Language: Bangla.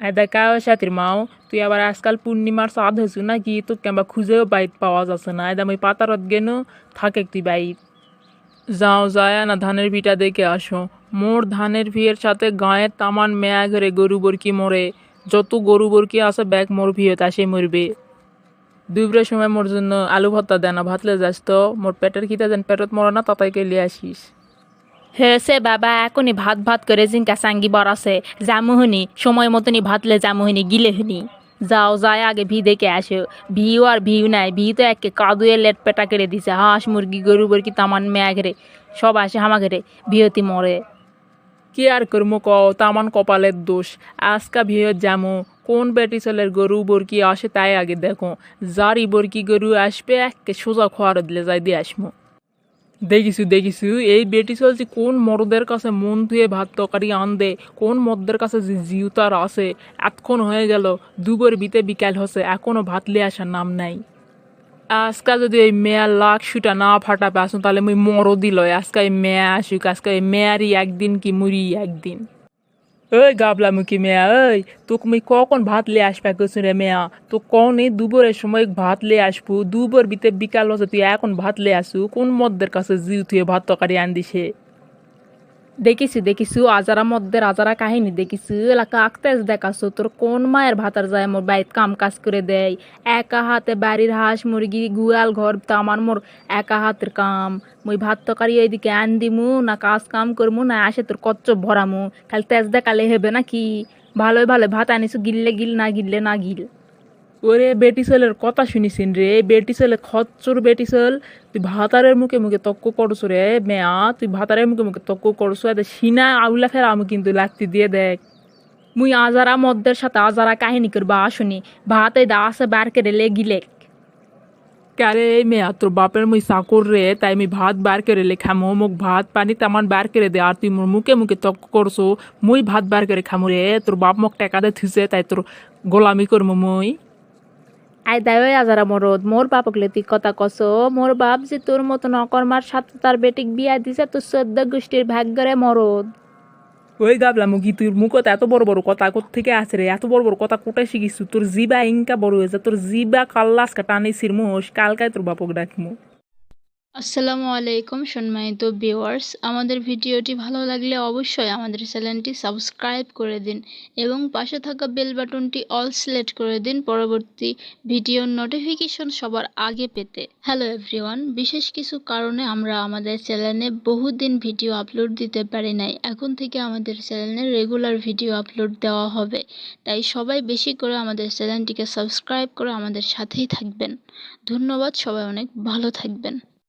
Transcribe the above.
দেখা সাথীর মাও তুই আবার আজকাল পূর্ণিমার চাঁদ হয়েছু নাকি তোর কেমবা খুঁজেও বাইত পাওয়া যাচ্ছে না একদম ওই পাতারত গেন থাকে তুই বাইত যাও যায় না ধানের ভিটা দেখে আসো মোর ধানের ভিয়ের সাথে গায়ের তামান মেয়া ঘরে গরু বরকি মরে যত গরু বরকি আছে ব্যাগ মোর ভিয়েত আসে মরবে দুপুরের সময় মোর জন্য আলু ভর্তা দেয় না ভাতলে যাস তো মোর পেটের খিদে যেন পেটত মরে না তাতাইকে লিয়ে আসিস হেসে বাবা এখনই ভাত ভাত করে জিঙ্কা সাঙ্গি বরাসে জামুহনি সময় মতনই ভাতলে জামুহনি গিলে হনি যাও যায় আগে ভি দেখে আসো। ভিউ আর ভিউ নাই ভি তো একে কাদুয়ে লেট পেটা কেড়ে দিছে। হাঁস, মুরগি, গরু, বরকি তামান মেয়া ঘেরে। সব আসে হামা ঘেরে, বিহতি মরে। কি আর করমু ক তামান কপালের দোষ। আজকা ভিয়ে যামু কোন বেটি ছেলের গরু, বরকি আসে তাই আগে দেখো। যারই বরকি গরু আসবে, একে সোজা খোয়ার দিলে যাই দিয়ে আসমু। দেখিছু দেখিছু এই বেটি চলছি কোন মরদের কাছে মন ধুয়ে ভাত তরকারি আন দে কোন মদদের কাছে যে জিউতার আছে, এতক্ষণ হয়ে গেল দুবার বিতে বিকাল হসে এখনও ভাত লিয়ে আসার নাম নাই। আজকা যদি ওই মেয়ার লাখ শুটা না ফাটা আসুন, তাহলে মুই মরদি লয় আজকে এই মেয়া আসুক, আজকে এই মেয়ারই একদিন কি মুড়ি একদিন। ওই গাবলা মুখী মেয়া ওই তোকে মুই কখন ভাত লে আসবে কইছু রে মেয়া তো কনে দুপুরের সময় ভাত লে আসব দুপুর বিতে বিকাল হচ্ছে তুই এখন ভাত লে আসু কোন মদ্দের কাছে জিউ তুই ভাত তরকারি আন দিছে দেখিছু দেখিছু আজারা মধ্যে আজারা কাহিনী দেখিছু। এলাকা আঁকতেজ দেখাছো, তোর কোন মায়ের ভাতার যায় মোর বাইত কাম কাজ করে দেয়? একা হাতে বাড়ির হাঁস, মুরগি, গুয়াল, ঘর তো আমার মোর একা হাতের কাম। মুই ভাত তরকারি ওইদিকে আন দিমু, না কাজ কাম করমু, না আসে তোর কচ্চ ভরামু। খালি তেজ দেখালে হবে নাকি? ভালোই ভালো ভাত আনিছু, গিললে গিল, না গিললে না গিল। ওরে বেটি ছেলের কথা শুনিসিন রে বেটি ছেলে খচ্চর বেটি ছেল, তুই ভাতারের মুখে মুখে তক্ক করছ রে মেয়া, তুই ভাতারের মুখে মুখে তক্ক করছ এতে সিনা আউলা ফের আমি কিন্তু লাগতি দিয়ে দেখ। মুই আজারা মদ্দের সাথে আজারা কাহিনী করবা, আসুনি, ভাতে দা আছে বার করে লে গিলে কারে মেয়া, তোর বাপের মুই চাকর রে, তাই আমি ভাত বার করে লে খামো মোক ভাত পানি তেমন বার করে দে, আর তুই মোর মুখে মুখে তক্ক করছ মুই ভাত বার করে খামো রে, তোর বাপ মোক টেকা দে থুছে তাই তোর গোলামি করমু মুই। আই দায় আজারা মরদ। মোর বাপকলে তুই কথা কস মোর বাপ যে তোর মতন অকর্মার সাথে তার বেটিক বিয়া দিছে তোর সদ্য গোষ্ঠীর ভাগ্যরে মরদ। ওই গাবলা মুগি তুই মুখত এত বড় বড় কথা কোথ থেকে আছে রে? এত বড় বড় কথা কোটায় শিখিস তোর জিবা ইনকা বড় হয়েছে তোর জিবা কাল্লাস কাটানি সিরমোস কালকায় তোর বাপক ডাকমু। আসসালামু আলাইকুম সম্মানিত ভিউয়ার্স আমাদের ভিডিওটি ভালো লাগলে অবশ্যই আমাদের চ্যানেলটি সাবস্ক্রাইব করে দিন এবং পাশে থাকা বেল বাটনটি অল সিলেক্ট করে দিন পরবর্তী ভিডিওর নোটিফিকেশন সবার আগে পেতে। হ্যালো এভরিওয়ান বিশেষ কিছু কারণে আমরা আমাদের চ্যানেলে বহুদিন ভিডিও আপলোড দিতে পারি নাই। এখন থেকে আমাদের চ্যানেলে রেগুলার ভিডিও আপলোড দেওয়া হবে। তাই সবাই বেশি করে আমাদের চ্যানেলটিকে সাবস্ক্রাইব করে আমাদের সাথেই থাকবেন। ধন্যবাদ, সবাই অনেক ভালো থাকবেন।